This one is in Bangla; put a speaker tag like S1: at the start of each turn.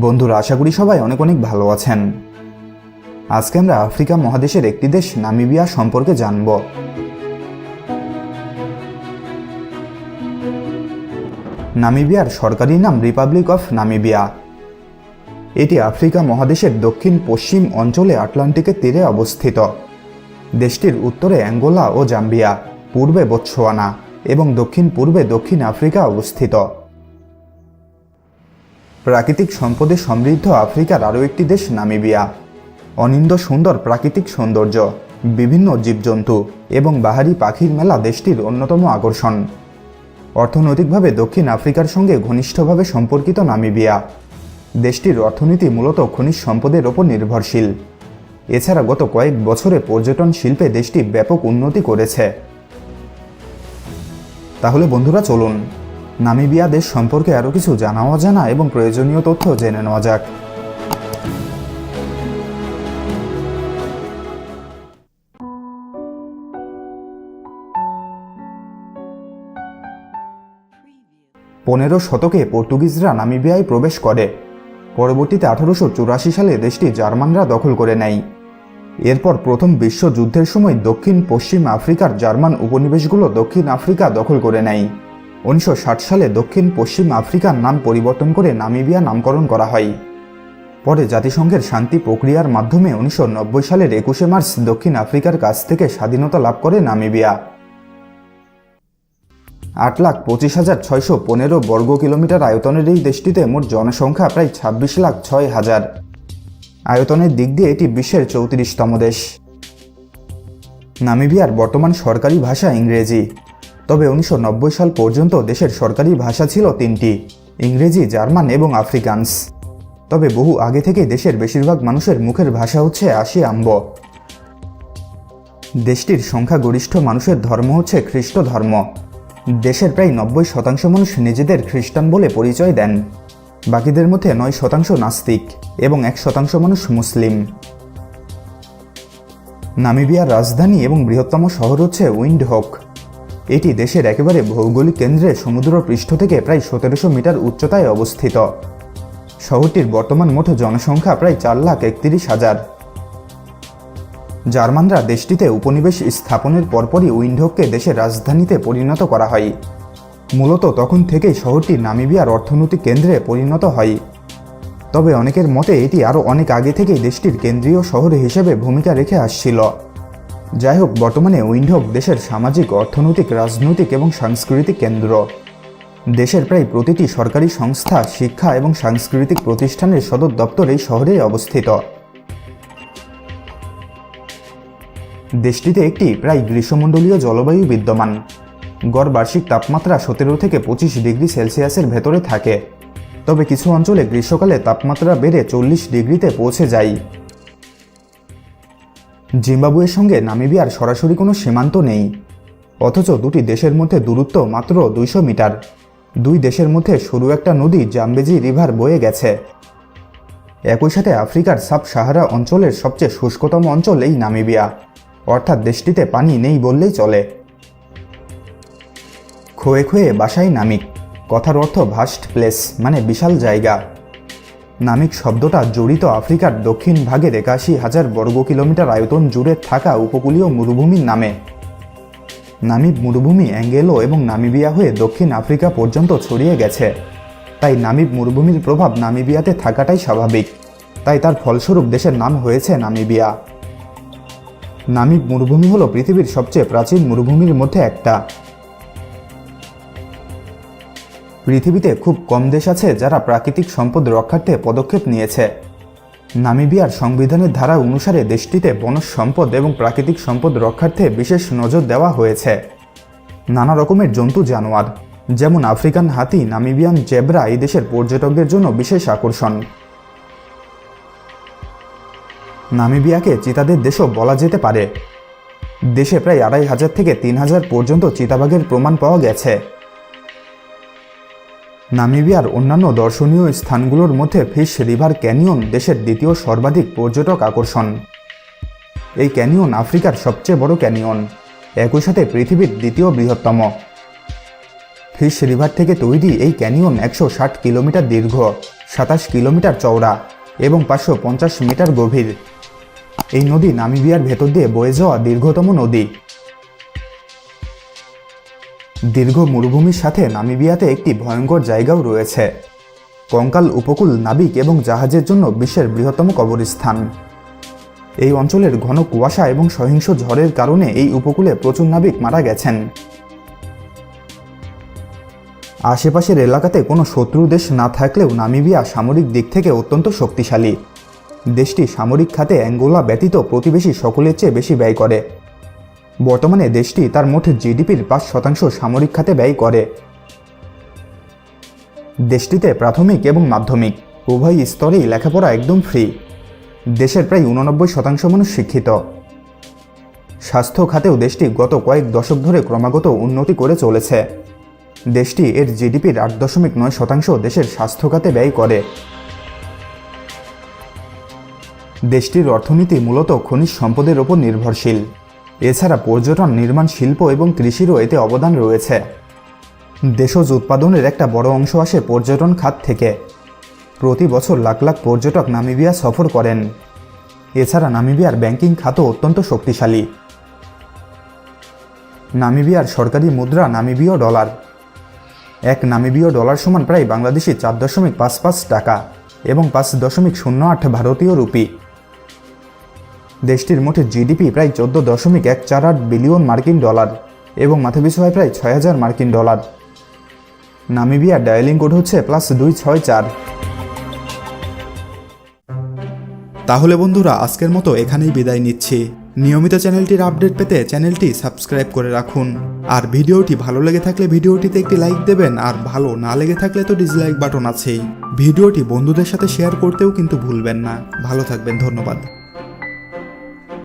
S1: বন্ধুরা, আশা করি সবাই অনেক অনেক ভালো আছেন। আজকে আমরা আফ্রিকা মহাদেশের একটি দেশ, নামিবিয়া সম্পর্কে জানব। নামিবিয়ার সরকারি নাম রিপাবলিক অফ নামিবিয়া এটি আফ্রিকা মহাদেশের দক্ষিণ, পশ্চিম অঞ্চলে আটলান্টিকের তীরে অবস্থিত। দেশটির উত্তরে অ্যাঙ্গোলা ও জাম্বিয়া, পূর্বে বোতসোয়ানা এবং দক্ষিণ পূর্বে দক্ষিণ আফ্রিকা অবস্থিত। প্রাকৃতিক সম্পদে সমৃদ্ধ আফ্রিকার আরও একটি দেশ নামিবিয়া। অনিন্দ সুন্দর প্রাকৃতিক সৌন্দর্য, বিভিন্ন জীবজন্তু এবং বাহারি পাখির মেলা দেশটির অন্যতম আকর্ষণ। অর্থনৈতিকভাবে দক্ষিণ আফ্রিকার সঙ্গে ঘনিষ্ঠভাবে সম্পর্কিত নামিবিয়া। দেশটির অর্থনীতি মূলত খনিজ সম্পদের ওপর নির্ভরশীল। এছাড়া গত কয়েক বছরে পর্যটন শিল্পে দেশটি ব্যাপক উন্নতি করেছে। তাহলে বন্ধুরা চলুন নামিবিয়া দেশ সম্পর্কে আরও কিছু জানা অজানা এবং প্রয়োজনীয় তথ্য জেনে নেওয়া যাক। পনেরো শতকে পর্তুগিজরা নামিবিয়ায় প্রবেশ করে। পরবর্তীতে আঠারোশো চুরাশি সালে দেশটি জার্মানরা দখল করে নেয়। এরপর প্রথম বিশ্বযুদ্ধের সময় দক্ষিণ পশ্চিম আফ্রিকার জার্মান উপনিবেশগুলো দক্ষিণ আফ্রিকা দখল করে নেয়। উনিশশো ষাট সালে দক্ষিণ পশ্চিম আফ্রিকার নাম পরিবর্তন করে নামিবিয়া নামকরণ করা হয়। পরে জাতিসংঘের শান্তি প্রক্রিয়ার মাধ্যমে উনিশশো নব্বই সালের একুশে মার্চ দক্ষিণ আফ্রিকার কাছ থেকে স্বাধীনতা লাভ করে নামিবিয়া। আট লাখ পঁচিশ হাজার ছয়শো পনেরো বর্গ কিলোমিটার আয়তনের এই দেশটিতে মোট জনসংখ্যা প্রায় ছাব্বিশ লাখ ছয় হাজার। আয়তনের দিক দিয়ে এটি বিশ্বের চৌত্রিশতম দেশ। নামিবিয়ার বর্তমান সরকারি ভাষা ইংরেজি। তবে উনিশশো নব্বই সাল পর্যন্ত দেশের সরকারি ভাষা ছিল তিনটি, ইংরেজি, জার্মান এবং আফ্রিকানস। তবে বহু আগে থেকে দেশের বেশিরভাগ মানুষের মুখের ভাষা হচ্ছে আশি আম্ব। দেশটির সংখ্যাগরিষ্ঠ মানুষের ধর্ম হচ্ছে খ্রিস্ট ধর্ম। দেশের প্রায় নব্বই শতাংশ মানুষ নিজেদের খ্রিস্টান বলে পরিচয় দেন। বাকিদের মধ্যে নয় শতাংশ নাস্তিক এবং এক শতাংশ মানুষ মুসলিম। নামিবিয়ার রাজধানী এবং বৃহত্তম শহর হচ্ছে উইন্ডহক। এটি দেশের একেবারে ভৌগোলিক কেন্দ্রে সমুদ্র পৃষ্ঠ থেকে প্রায় সতেরোশো মিটার উচ্চতায় অবস্থিত। শহরটির বর্তমান মোট জনসংখ্যা প্রায় চার লাখ একত্রিশ হাজার। জার্মানরা দেশটিতে উপনিবেশ স্থাপনের পরপরই উইন্ডহককে দেশের রাজধানীতে পরিণত করা হয়। মূলত তখন থেকেই শহরটি নামিবিয়ার অর্থনৈতিক কেন্দ্রে পরিণত হয়। তবে অনেকের মতে এটি আরও অনেক আগে থেকেই দেশটির কেন্দ্রীয় শহর হিসেবে ভূমিকা রেখে আসছিল। যাই হোক বর্তমানে উইন্ডহক দেশের সামাজিক, অর্থনৈতিক, রাজনৈতিক এবং সাংস্কৃতিক কেন্দ্র। দেশের প্রায় প্রতিটি সরকারি সংস্থা, শিক্ষা এবং সাংস্কৃতিক প্রতিষ্ঠানের সদর দপ্তর এই শহরে অবস্থিত। দেশটিতে একটি প্রায় গ্রীষ্মমণ্ডলীয় জলবায়ু বিদ্যমান। গড় বার্ষিক তাপমাত্রা সতেরো থেকে পঁচিশ ডিগ্রি সেলসিয়াসের ভেতরে থাকে। তবে কিছু অঞ্চলে গ্রীষ্মকালে তাপমাত্রা বেড়ে চল্লিশ ডিগ্রিতে পৌঁছে যায়। জিম্বাবুয়ের সঙ্গে নামিবিয়ার সরাসরি কোনো সীমান্ত নেই। অথচ দুটি দেশের মধ্যে দূরত্ব মাত্র দুইশো মিটার। দুই দেশের মধ্যে সরু একটা নদী জাম্বেজি রিভার বয়ে গেছে। একই সাথে আফ্রিকার সাব সাহারা অঞ্চলের সবচেয়ে শুষ্কতম অঞ্চল এই নামিবিয়া। অর্থাৎ দেশটিতে পানি নেই বললেই চলে। খোয়ে খোয়ে বাসাই নামিক। কথার অর্থ ভাস্ট প্লেস মানে বিশাল জায়গা। নামিক শব্দটা জড়িত আফ্রিকার দক্ষিণ ভাগের একাশি হাজার বর্গ কিলোমিটার আয়তন জুড়ে থাকা উপকূলীয় মরুভূমির নামে। নামিব মরুভূমি অ্যাঙ্গেলো এবং নামিবিয়া হয়ে দক্ষিণ আফ্রিকা পর্যন্ত ছড়িয়ে গেছে। তাই নামিব মরুভূমির প্রভাব নামিবিয়াতে থাকাটাই স্বাভাবিক। তাই তার ফলস্বরূপ দেশের নাম হয়েছে নামিবিয়া। নামিব মরুভূমি হল পৃথিবীর সবচেয়ে প্রাচীন মরুভূমির মধ্যে একটা। পৃথিবীতে খুব কম দেশ আছে যারা প্রাকৃতিক সম্পদ রক্ষার্থে পদক্ষেপ নিয়েছে। নামিবিয়ার সংবিধানের ধারা অনুসারে দেশটিতে বনজ সম্পদ এবং প্রাকৃতিক সম্পদ রক্ষার্থে বিশেষ নজর দেওয়া হয়েছে। নানা রকমের জন্তু জানোয়ার, যেমন আফ্রিকান হাতি, নামিবিয়ান জেব্রা এই দেশের পর্যটকদের জন্য বিশেষ আকর্ষণ। নামিবিয়াকে চিতাদের দেশও বলা যেতে পারে। দেশে প্রায় আড়াই হাজার থেকে তিন হাজার পর্যন্ত চিতাবাঘের প্রমাণ পাওয়া গেছে। নামিবিয়ার অন্যান্য দর্শনীয় স্থানগুলোর মধ্যে ফিশ রিভার ক্যানিয়ন দেশের দ্বিতীয় সর্বাধিক পর্যটক আকর্ষণ। এই ক্যানিয়ন আফ্রিকার সবচেয়ে বড় ক্যানিয়ন। একই সাথে পৃথিবীর দ্বিতীয় বৃহত্তম। ফিশ রিভার থেকে তৈরি এই ক্যানিয়ন একশো ষাট কিলোমিটার দীর্ঘ, সাতাশ কিলোমিটার চওড়া এবং পাঁচশো পঞ্চাশ মিটার গভীর। এই নদী নামিবিয়ার ভেতর দিয়ে বয়ে যাওয়া দীর্ঘতম নদী। দীর্ঘ মরুভূমির সাথে নামিবিয়াতে একটি ভয়ঙ্কর জায়গাও রয়েছে। কঙ্কাল উপকূল, নাবিক এবং জাহাজের জন্য বিশ্বের বৃহত্তম কবরস্থান। এই অঞ্চলের ঘন কুয়াশা এবং সহিংস ঝড়ের কারণে এই উপকূলে প্রচুর নাবিক মারা গেছেন। আশেপাশের এলাকাতে কোনো শত্রু দেশ না থাকলেও নামিবিয়া সামরিক দিক থেকে অত্যন্ত শক্তিশালী। দেশটি সামরিক খাতে অ্যাঙ্গোলা ব্যতীত প্রতিবেশী সকলের চেয়ে বেশি ব্যয় করে। বর্তমানে দেশটি তার মোট জিডিপির পাঁচ শতাংশ সামরিক খাতে ব্যয় করে। দেশটিতে প্রাথমিক এবং মাধ্যমিক, উভয় স্তরেই লেখাপড়া একদম ফ্রি দেশের প্রায় উননব্বই শতাংশ মানুষ শিক্ষিত। স্বাস্থ্য খাতেও দেশটি গত কয়েক দশক ধরে ক্রমাগত উন্নতি করে চলেছে। দেশটি এর জিডিপির আট দশমিক নয় শতাংশ দেশের স্বাস্থ্য খাতে ব্যয় করে। দেশটির অর্থনীতি মূলত খনিজ সম্পদের ওপর নির্ভরশীল। এছাড়া পর্যটন, নির্মাণ, শিল্প এবং কৃষিরও এতে অবদান রয়েছে। দেশজ উৎপাদনের একটা বড় অংশ আসে পর্যটন খাত থেকে। প্রতি বছর লাখ লাখ পর্যটক নামিবিয়া সফর করেন। এছাড়া নামিবিয়ার ব্যাংকিং খাতও অত্যন্ত শক্তিশালী। নামিবিয়ার সরকারি মুদ্রা নামিবীয় ডলার। এক নামিবীয় ডলার সমান প্রায় বাংলাদেশি চার দশমিক পাঁচ পাঁচ টাকা এবং পাঁচ দশমিক শূন্য আট ভারতীয় রুপি। দেশটির মোট জিডিপি প্রায় চোদ্দ দশমিক এক চার আট বিলিয়ন মার্কিন ডলার এবং মাথাপিছু হয় প্রায় ছয় হাজার মার্কিন ডলার। নামিবিয়ার ডায়ালিং কোড হচ্ছে প্লাস দুই ছয় চার।
S2: তাহলে বন্ধুরা, আজকের মতো এখানেই বিদায় নিচ্ছি। নিয়মিত চ্যানেলটির আপডেট পেতে চ্যানেলটি সাবস্ক্রাইব করে রাখুন। আর ভিডিওটি ভালো লেগে থাকলে ভিডিওটিতে একটি লাইক দেবেন, আর ভালো না লেগে থাকলে তো ডিসলাইক বাটন আছেই। ভিডিওটি বন্ধুদের সাথে শেয়ার করতেও কিন্তু ভুলবেন না। ভালো থাকবেন, ধন্যবাদ।